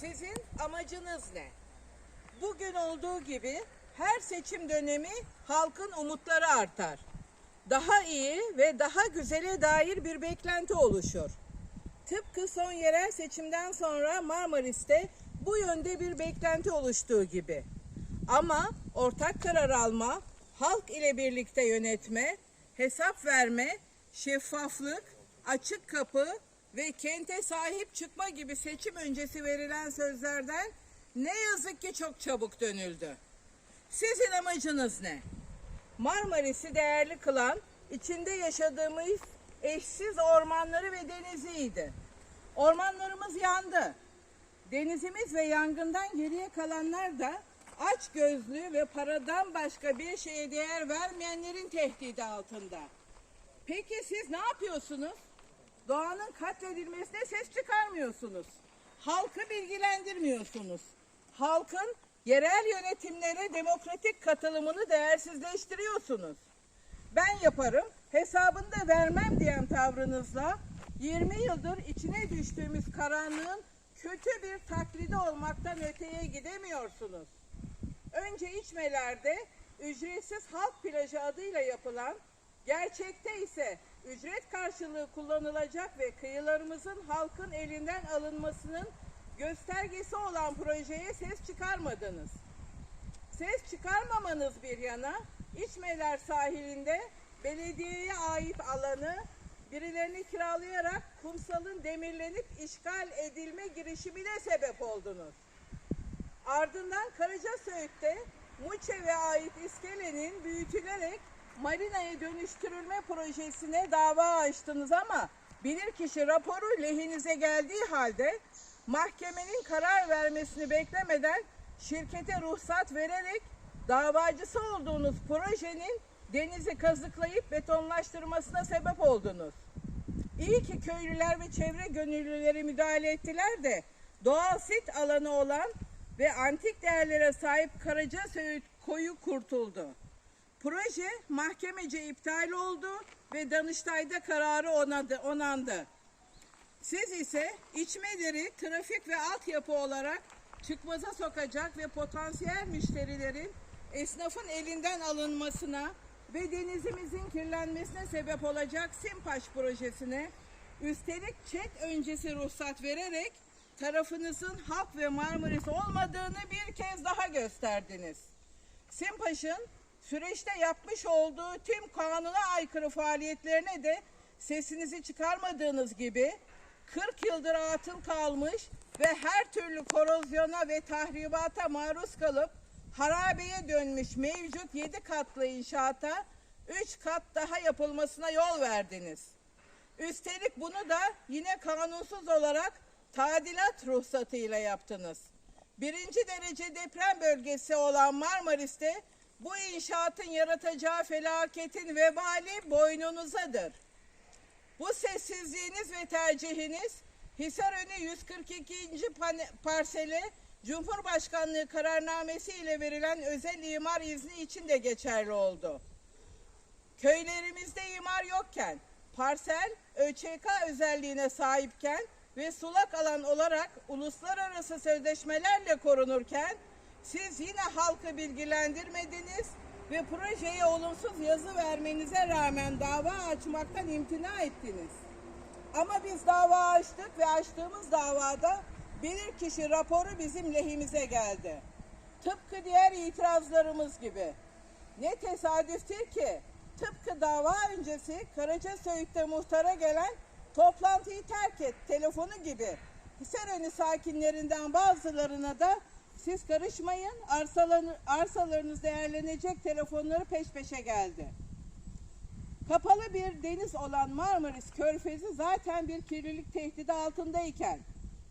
Sizin amacınız ne? Bugün olduğu gibi her seçim dönemi halkın umutları artar. Daha iyi ve daha güzele dair bir beklenti oluşur. Tıpkı son yerel seçimden sonra Marmaris'te bu yönde bir beklenti oluştuğu gibi. Ama ortak karar alma, halk ile birlikte yönetme, hesap verme, şeffaflık, açık kapı ve kente sahip çıkma gibi seçim öncesi verilen sözlerden ne yazık ki çok çabuk dönüldü. Sizin amacınız ne? Marmaris'i değerli kılan içinde yaşadığımız eşsiz ormanları ve deniziydi. Ormanlarımız yandı. Denizimiz ve yangından geriye kalanlar da aç gözlü ve paradan başka bir şeye değer vermeyenlerin tehdidi altında. Peki siz ne yapıyorsunuz? Doğanın katledilmesine ses çıkarmıyorsunuz. Halkı bilgilendirmiyorsunuz. Halkın yerel yönetimlere demokratik katılımını değersizleştiriyorsunuz. Ben yaparım, hesabını da vermem diyen tavrınızla 20 yıldır içine düştüğümüz karanlığın kötü bir taklidi olmaktan öteye gidemiyorsunuz. Önce içmelerde ücretsiz halk plajı adıyla yapılan, gerçekte ise ücret karşılığı kullanılacak ve kıyılarımızın halkın elinden alınmasının göstergesi olan projeye ses çıkarmadınız. Ses çıkarmamanız bir yana, İçmeler sahilinde belediyeye ait alanı birilerini kiralayarak kumsalın demirlenip işgal edilme girişimine sebep oldunuz. Ardından Karacasöğüt'te Muçev'e ait iskelenin büyütülerek marinaya dönüştürülme projesine dava açtınız ama bilirkişi raporu lehinize geldiği halde mahkemenin karar vermesini beklemeden şirkete ruhsat vererek davacısı olduğunuz projenin denizi kazıklayıp betonlaştırmasına sebep oldunuz. İyi ki köylüler ve çevre gönüllüleri müdahale ettiler de doğal sit alanı olan ve antik değerlere sahip Karaca Söğüt koyu kurtuldu. Proje mahkemece iptal oldu ve Danıştay'da kararı onadı, onandı. Siz ise içmeleri trafik ve altyapı olarak çıkmaza sokacak ve potansiyel müşterilerin esnafın elinden alınmasına ve denizimizin kirlenmesine sebep olacak Simpaş projesine üstelik çet öncesi ruhsat vererek tarafınızın halk ve Marmaris olmadığını bir kez daha gösterdiniz. Simpaş'ın süreçte yapmış olduğu tüm kanuna aykırı faaliyetlerine de sesinizi çıkarmadığınız gibi 40 yıldır atıl kalmış ve her türlü korozyona ve tahribata maruz kalıp harabeye dönmüş mevcut 7 katlı inşaata 3 kat daha yapılmasına yol verdiniz. Üstelik bunu da yine kanunsuz olarak tadilat ruhsatıyla yaptınız. Birinci derece deprem bölgesi olan Marmaris'te bu inşaatın yaratacağı felaketin vebali boynunuzadır. Bu sessizliğiniz ve tercihiniz Hisarönü 142. pane- parsele Cumhurbaşkanlığı kararnamesi ile verilen özel imar izni için de geçerli oldu. Köylerimizde imar yokken, parsel ÖÇK özelliğine sahipken ve sulak alan olarak uluslararası sözleşmelerle korunurken siz yine halkı bilgilendirmediniz ve projeye olumsuz yazı vermenize rağmen dava açmaktan imtina ettiniz. Ama biz dava açtık ve açtığımız davada bilirkişi raporu bizim lehimize geldi. Tıpkı diğer itirazlarımız gibi. Ne tesadüftür ki tıpkı dava öncesi Karacasöğüt'te muhtara gelen toplantıyı terk et telefonu gibi Hisarönü sakinlerinden bazılarına da siz karışmayın arsalarını, arsalarınız değerlenecek telefonları peş peşe geldi. Kapalı bir deniz olan Marmaris Körfezi zaten bir kirlilik tehdidi altındayken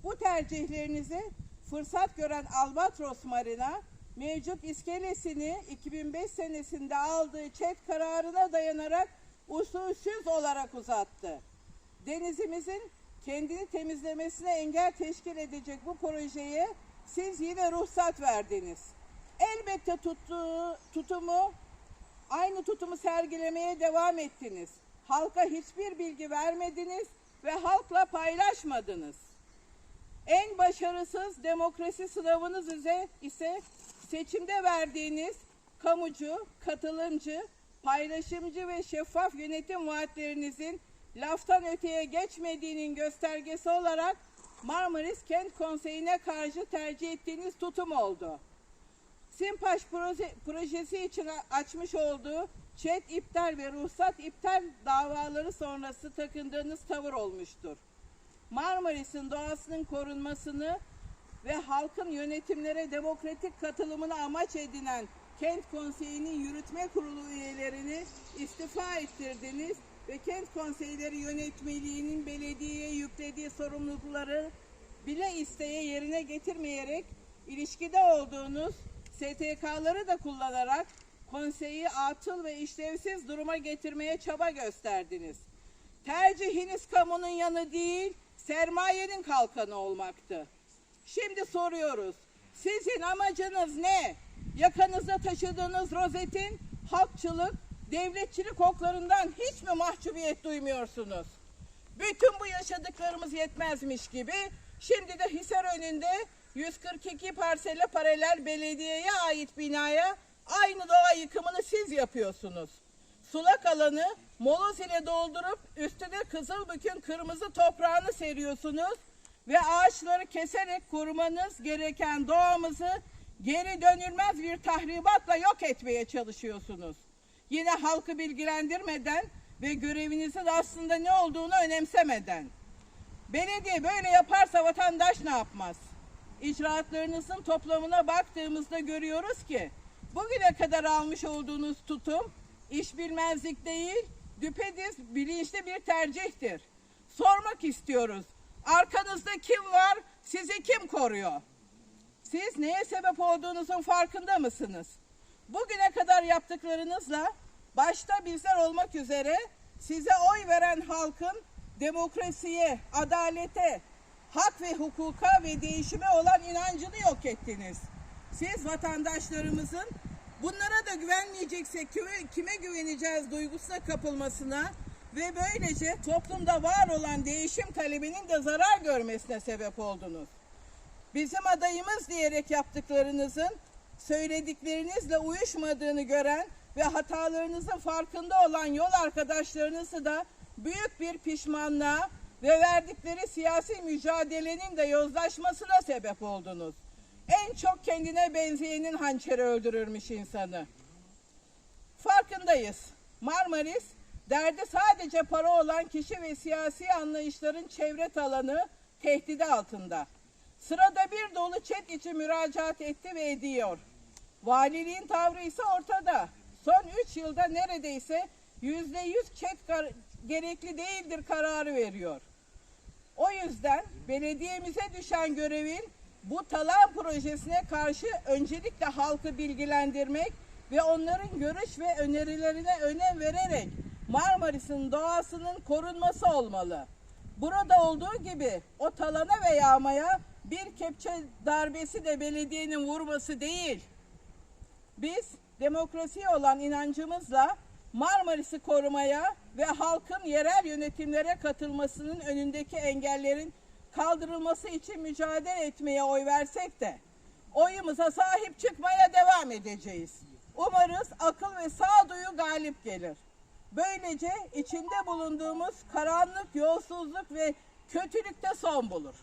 bu tercihlerinizi fırsat gören Albatros Marina mevcut iskelesini 2005 senesinde aldığı çet kararına dayanarak usulsüz olarak uzattı. Denizimizin kendini temizlemesine engel teşkil edecek bu projeye siz yine ruhsat verdiniz. Elbette tuttuğu tutumu Aynı tutumu sergilemeye devam ettiniz. Halka hiçbir bilgi vermediniz ve halkla paylaşmadınız. En başarısız demokrasi sınavınız ise, seçimde verdiğiniz kamucu, katılımcı, paylaşımcı ve şeffaf yönetim vaatlerinizin laftan öteye geçmediğinin göstergesi olarak Marmaris Kent Konseyi'ne karşı tercih ettiğiniz tutum oldu. Simpaş proje, projesi için açmış olduğu çet iptal ve ruhsat iptal davaları sonrası takındığınız tavır olmuştur. Marmaris'in doğasının korunmasını ve halkın yönetimlere demokratik katılımını amaç edinen Kent Konseyi'nin yürütme kurulu üyelerini istifa ettirdiniz ve Kent Konseyleri yönetmeliğinin belediyeye yüklediği sorumlulukları bile isteye yerine getirmeyerek ilişkide olduğunuz STK'ları da kullanarak konseyi atıl ve işlevsiz duruma getirmeye çaba gösterdiniz. Tercihiniz kamunun yanı değil, sermayenin kalkanı olmaktı. Şimdi soruyoruz. Sizin amacınız ne? Yakanızda taşıdığınız rozetin halkçılık, devletçilik oklarından hiç mi mahcubiyet duymuyorsunuz? Bütün bu yaşadıklarımız yetmezmiş gibi şimdi de Hisar önünde 142 parsele paralel belediyeye ait binaya aynı doğa yıkımını siz yapıyorsunuz. Sulak alanı moloz ile doldurup üstüne kızılbükün kırmızı toprağını seriyorsunuz ve ağaçları keserek korumanız gereken doğamızı geri dönülmez bir tahribatla yok etmeye çalışıyorsunuz. Yine halkı bilgilendirmeden ve görevinizin aslında ne olduğunu önemsemeden. Belediye böyle yaparsa vatandaş ne yapmaz? İcraatlarınızın toplamına baktığımızda görüyoruz ki bugüne kadar almış olduğunuz tutum iş bilmezlik değil, düpedüz bilinçli bir tercihtir. Sormak istiyoruz. Arkanızda kim var? Sizi kim koruyor? Siz neye sebep olduğunuzun farkında mısınız? Bugüne kadar yaptıklarınızla başta bizler olmak üzere size oy veren halkın demokrasiye, adalete, hak ve hukuka ve değişime olan inancını yok ettiniz. Siz vatandaşlarımızın bunlara da güvenmeyeceksek kime, kime güveneceğiz duygusuna kapılmasına ve böylece toplumda var olan değişim talebinin de zarar görmesine sebep oldunuz. Bizim adayımız diyerek yaptıklarınızın söylediklerinizle uyuşmadığını gören ve hatalarınızın farkında olan yol arkadaşlarınızı da büyük bir pişmanlığa ve verdikleri siyasi mücadelenin de yozlaşmasına sebep oldunuz. En çok kendine benzeyenin hançeri öldürürmüş insanı. Farkındayız. Marmaris derdi sadece para olan kişi ve siyasi anlayışların çevre talanı tehdidi altında. Sırada bir dolu çet için müracaat etti ve ediyor. Valiliğin tavrı ise ortada. Son 3 yılda neredeyse yüzde yüz çet gerekli değildir kararı veriyor. O yüzden belediyemize düşen görevin bu talan projesine karşı öncelikle halkı bilgilendirmek ve onların görüş ve önerilerine önem vererek Marmaris'in doğasının korunması olmalı. Burada olduğu gibi o talana ve yağmaya bir kepçe darbesi de belediyenin vurması değil. Biz demokrasiye olan inancımızla Marmaris'i korumaya ve halkın yerel yönetimlere katılmasının önündeki engellerin kaldırılması için mücadele etmeye oy versek de oyumuza sahip çıkmaya devam edeceğiz. Umarız akıl ve sağduyu galip gelir. Böylece içinde bulunduğumuz karanlık, yolsuzluk ve kötülükte son bulur.